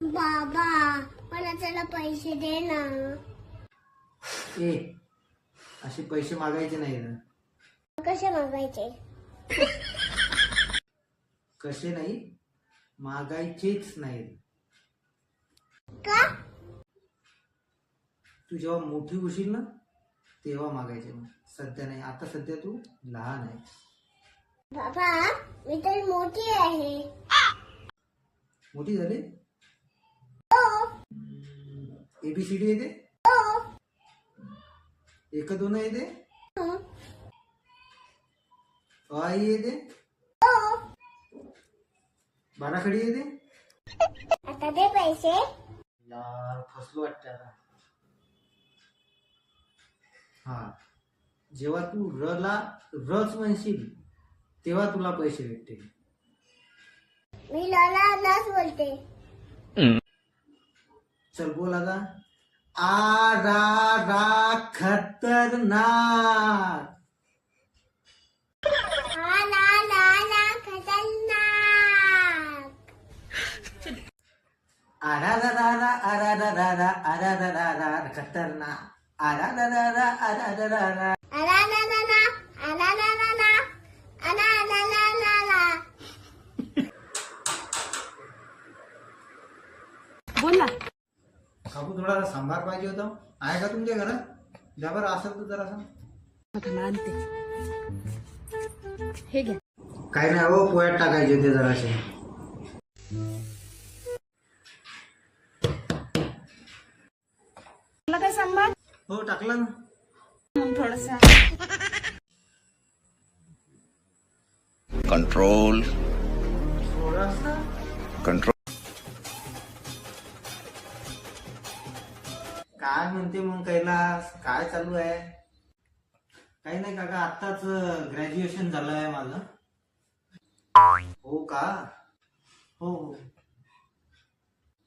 बाबा मला त्याला पैसे दे ना. ए असे पैसे मागायचे नाही ना कसे मागायचे? कसे नाही? मागायचेच नाही. का? तू जेव्हा मोठी होशील ना तेव्हा मागायचे मग. सध्या नाही आता सध्या तू लहान आहे. बाबा मी तर मोठी आहे. मोठी झाली? एबीसीडी येते हो एक दोन येते. आई येते बाराखडी येते आता दे पैसे. यार फसलो वाटतं आता. हा. जेव्हा तू र ला रच म्हणशील तेव्हा तुला पैसे भेटतील. मी नाच बोलते. चल बोल आता. आ रा रा खतरनाक आरा रा रा रा आरा रा रा रा आरा रा रा रा खतरनाक आरा रा रा रा आरा रा रा रा अला ला ला ला अला ला ला ला अला ला ला ला ला बोल ना काकू थोडा सांबार पाहिजे होता. आहे का तुमच्या घरात? द्या बरं असेल तर जरा आणते हे घ्या. काय नाही हो पोह्यात टाकायचे तुला काय सांभाळ हो टाकलं ना. थोडसा. Control. थोडासा. काय म्हणते मग कैलास? काय चालू आहे? काही नाही काका आत्ताच ग्रॅज्युएशन झालं आहे माझं. हो का? हो हो.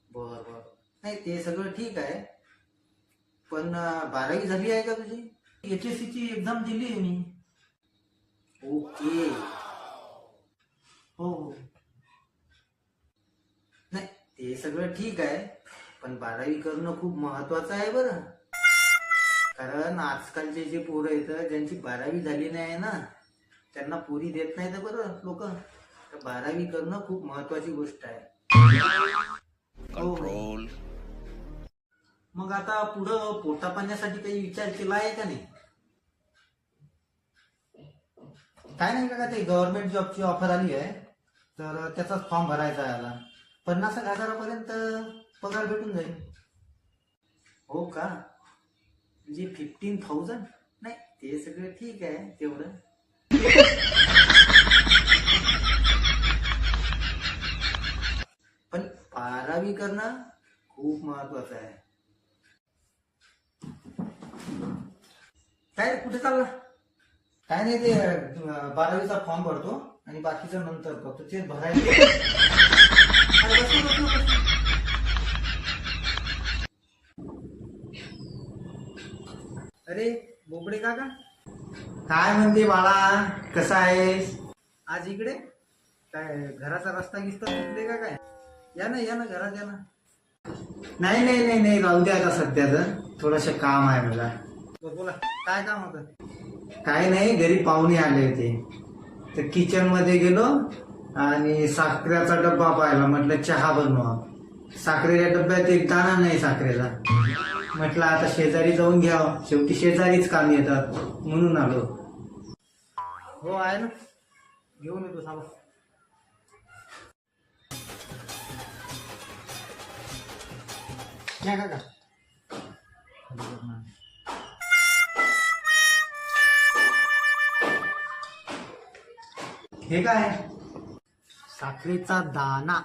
बर बर. नाही ते सगळं ठीक आहे. पण बारावी झाली आहे का तुझी? एच एस ची एक्झाम दिली आहे मी. ओके. हो हो. नाही ते सगळं ठीक आहे. पण बारावी करणं खूप महत्वाचं आहे बरं. कारण आजकालचे जे पोरं आहेत ज्यांची बारावी झाली नाही ना त्यांना पुरी देत नाही तर बरं लोक. तर बारावी करणं खूप महत्वाची गोष्ट आहे. हो, मग आता पुढं पोटा पाण्यासाठी काही विचार केला आहे का नाही? काय नाही का ते गव्हर्नमेंट जॉबची ऑफर आली आहे. तर त्याचा फॉर्म भरायचा आहे पन्नास हजारापर्यंत पगार भेटून जाईल. हो का? म्हणजे फिफ्टीन थाउजंड नाही ते सगळं ठीक आहे तेवढं. पण बारावी करणं खूप महत्वाचं आहे. काय कुठे चालला? काय नाही ते अं, बारावीचा फॉर्म भरतो आणि बाकीचं नंतर करतो. ते भरायचं अरे अरे बोबडे काका? काय म्हणते बाळा? कसा आहेस? आज इकडे? काय घराचा रस्ता गिस्ता सुटले का काय? या ना या ना घरात या ना. नाही नाही नाही नाही राहू द्या आता सध्याचं थोडस काम आहे मला. बोला काय काम होतं? काय नाही घरी पाहुणे आले होते. तर किचनमध्ये गेलो आणि साखरेचा डब्बा पाहिला. म्हटलं चहा बनवा. साखरेच्या डब्यात एक दाणा नाही साखरेचा म्हटलं आता शेजारी जाऊन घ्यावं. शेवटी शेजारीच काम येतात. म्हणून आलो. हो आहे ना? घेऊन येतो थांबा या काका हे काय? साखरेचा दाना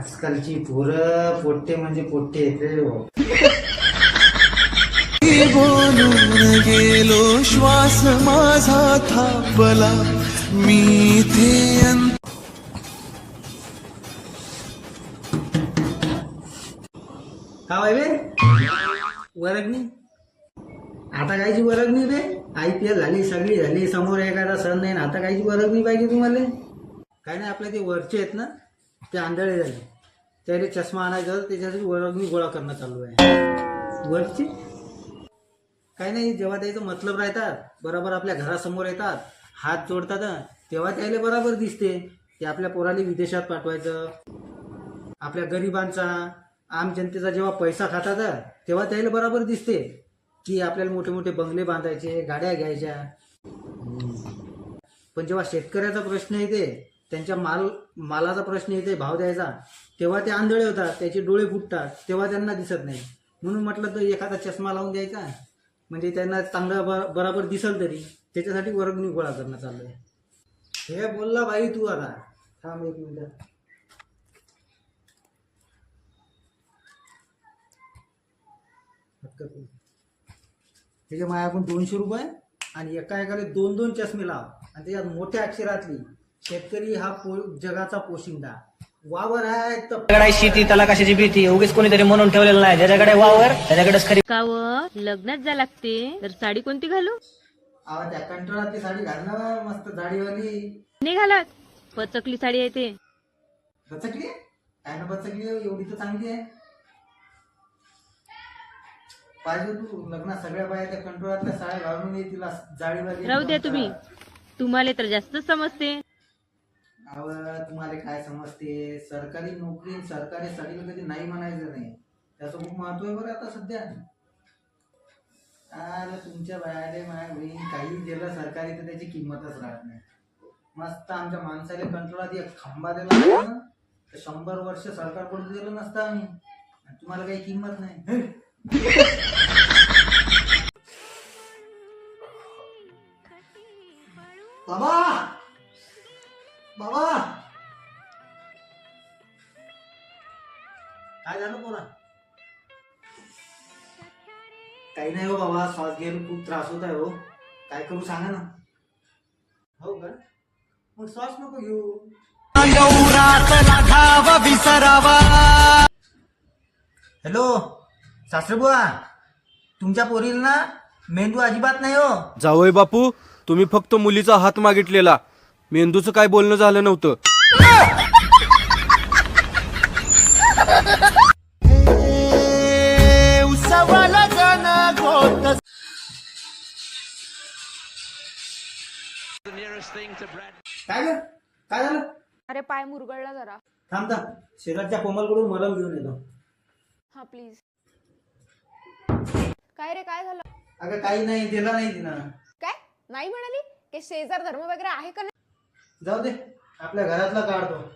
आजकालची पोरं पोट्टे म्हणजे पोट्टे येते हो बोलून गेलो श्वास माझा थांबला. मी का बे? वर्गणी? आता कायची वर्गणी बे? आय पी एल झाली सगळी झाली समोर एखादा सण नाही. ना आता कायची वर्गणी पाहिजे तुम्हाला? काय नाही आपल्या ते वरचे आहेत ना ते आंधळे झाले. त्याला चष्मा आणायचा होता, त्याच्यासाठी मी गोळा करणं चालू आहे. वरची? काही नाही जेव्हा त्याचं मतलब राहतात बरोबर आपल्या घरासमोर येतात हात जोडतात तेव्हा त्याला बरोबर दिसते. ते आपल्या पोराला विदेशात पाठवायचं. आपल्या गरिबांचा आम जनतेचा जेव्हा पैसा खातात तेव्हा त्याला बरोबर दिसते की आपल्याला मोठे मोठे बंगले बांधायचे गाड्या घ्यायच्या. पण जेव्हा शेतकऱ्याचा प्रश्न येते त्यांच्या माल मालाचा प्रश्न येते भाव द्यायचा. तेव्हा ते आंधळे होतात त्याचे डोळे फुटतात तेव्हा त्यांना दिसत नाही. म्हणून म्हटलं तर एखादा चष्मा लावून द्यायचा. म्हणजे त्यांना चांगला ब बराबर दिसल तरी त्याच्यासाठी वर्गणी गोळा करणं चाललं आहे हे बोलला बाई तू आता. थांब एक मिनिट. त्याच्या माझ्याकडून दोनशे रुपये आणि एका एकाला दोन दोन चष्मे लाव. आणि त्याच्यात मोठ्या अक्षरातली. शेतकरी हा पो जगाचा पोशिंदा. वावर आहे तर शेती त्याला कशाची भीती उगीच कोणीतरी म्हणून ठेवलेलं नाही. ज्याच्याकडे वावर त्याच्याकडेच खरी का व? लग्नात जा लागते. तर साडी कोणती घालू? आवा त्या कंट्रोलातली साडी घालणं मस्त जाडीवाली. नाही घालत. पचकली साडी आहे ते. बचकली आहे? काय ना बचकली आहे? एवढी तर चांगली आहे. पाहिजे तू लग्नात सगळ्या बाया त्या कंट्रोलातल्या साड्या घालून ये तिला जाडीवाली राहू द्या तुम्ही. तुम्हाला तर जास्त समजते. अव तुम्हाला काय समजते? सरकारी नोकरी आणि सरकारी साडीला कधी नाही म्हणायचं नाही. त्याचं खूप महत्त्व आहे बरं आता सध्या. अरे तुमच्या बायाले माझ्या बहीण काही दिलं सरकारी तर त्याची किंमतच राहत नाही. मस्त आमच्या माणसाला कंट्रोलात एक खांबा दिला ना, तर शंभर वर्ष सरकार पडू दिलं नसतं आम्ही. तुम्हाला काही किंमत नाही. बाबा! बाबा! काय झालं पोरा? काही नाही हो बाबा श्वास घ्यायला खूप त्रास होत आहे हो. काय करू सांगा ना. हो का? मग श्वास नको घेऊ. हॅलो सासरे तुमच्या पोरीला ना मेंदू अजिबात नाही हो. जावय बापू तुम्ही फक्त मुलीचा हात मागितलेला. मेंदूचं काय बोलणं झालं नव्हतं. काय झालं? अरे पाय मुरगळला जरा. थांब थांब. शेजारच्या कोमलकडून मलम घेऊन येतो. हा प्लीज काय रे काय झालं? अगं काही नाही दिला नाही तिनं. काय? नाही म्हणाली? की शेजार धर्म वगैरे आहे का नाही जाऊ दे. आपल्या घरातला काढतो.